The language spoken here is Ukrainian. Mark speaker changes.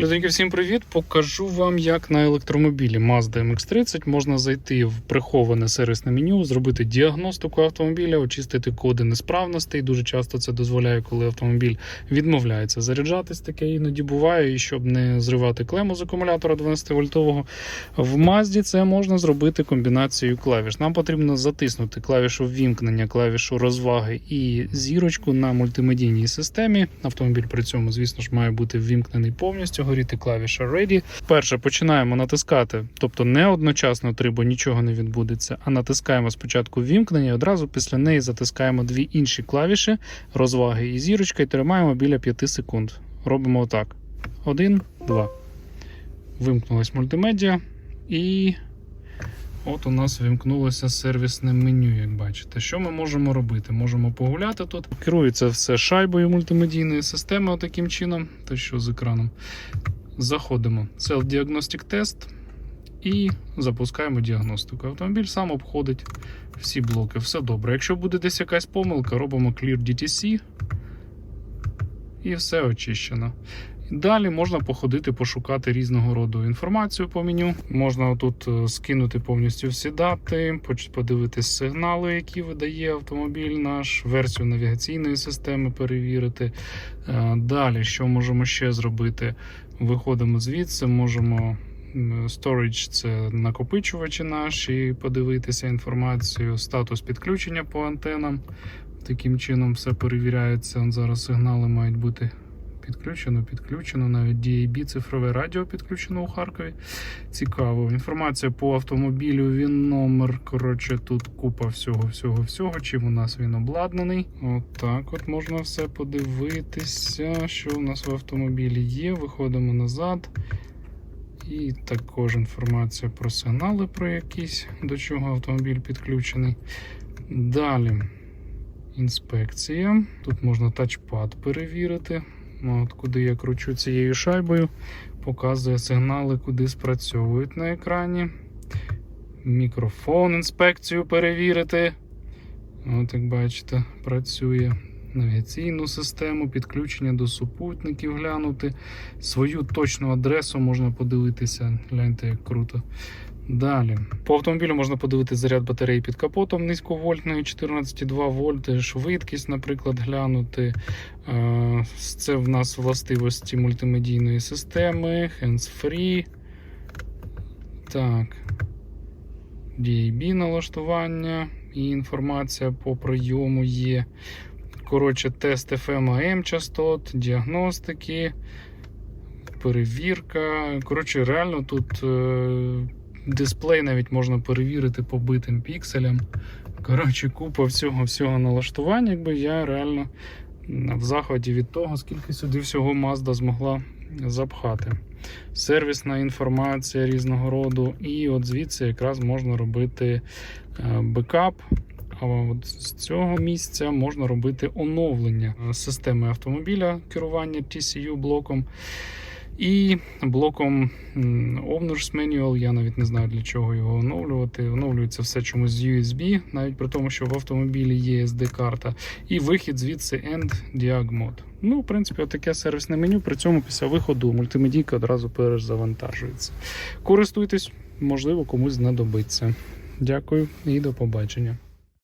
Speaker 1: Люденьки, всім привіт! Покажу вам, як на електромобілі Mazda MX-30 можна зайти в приховане сервісне меню, зробити діагностику автомобіля, очистити коди несправностей. Дуже часто це дозволяє, коли автомобіль відмовляється заряджатись. Таке іноді буває, і щоб не зривати клему з акумулятора 12-вольтового. В Mazda це можна зробити комбінацією клавіш. Нам потрібно затиснути клавішу ввімкнення, клавішу розваги і зірочку на мультимедійній системі. Автомобіль при цьому, звісно ж, має бути ввімкнений повністю. Горіти клавіша Ready. Перше починаємо натискати, тобто не одночасно три, бо нічого не відбудеться. А натискаємо спочатку вімкнення і одразу після неї затискаємо дві інші клавіші розваги і зірочка, і тримаємо біля 5 секунд. Робимо отак: один, два. Вимкнулась мультимедіа і. От у нас вимкнулося сервісне меню, як бачите. Що ми можемо робити? Можемо погуляти тут. Керується все шайбою мультимедійної системи, таким чином, те, що з екраном. Заходимо. Це Diagnostic Test і запускаємо діагностику. Автомобіль сам обходить всі блоки. Все добре. Якщо буде десь якась помилка, робимо Clear DTC і все очищено. Далі можна походити, пошукати різного роду інформацію по меню. Можна тут е, скинути повністю всі дати, подивитись сигнали, які видає автомобіль наш, версію навігаційної системи перевірити. Е, Далі, що можемо ще зробити? Виходимо звідси, можемо. Storage – це накопичувачі наші, подивитися інформацію, статус підключення по антенам. Таким чином все перевіряється. Зараз сигнали мають бути Підключено, підключено, навіть DAB, цифрове радіо підключено у Харкові. Цікаво. Інформація по автомобілю, він номер. Коротше, тут купа всього, всього, всього. Чим у нас він обладнаний. От от можна все подивитися, що у нас в автомобілі є. Виходимо назад. І також інформація про сигнали, про якісь, до чого автомобіль підключений. Далі. Інспекція. Тут можна тачпад перевірити. Ну, От куди я кручу цією шайбою, показує сигнали, куди спрацьовують на екрані. Мікрофон інспекцію перевірити. От, як бачите, працює. Навігаційну систему, підключення до супутників глянути. Свою точну адресу можна подивитися. Гляньте, як круто. Далі. По автомобілю можна подивитися заряд батареї під капотом низьковольтної 14,2 вольти, швидкість, наприклад, глянути. Е, Це в нас властивості мультимедійної системи, hands-free. Так. DAB налаштування і інформація по прийому є. Коротше, тест FM частот, діагностики, перевірка. Коротше, реально тут е, дисплей навіть можна перевірити по битим пікселям. Коротше, купа всього всього налаштувань, якби я реально в захваті від того, скільки сюди всього Mazda змогла запхати. Сервісна інформація різного роду, і от звідси якраз можна робити е, бекап. А з цього місця можна робити оновлення е, системи автомобіля керування TCU блоком. І блоком Owners Manual, я навіть не знаю для чого його оновлювати. Оновлюється все чомусь з USB, навіть при тому, що в автомобілі є SD-карта, і вихід звідси End Diag Mode. Ну, в принципі, таке сервісне меню. При цьому після виходу мультимедійка одразу перезавантажується. Користуйтесь, можливо, комусь знадобиться. Дякую і до побачення.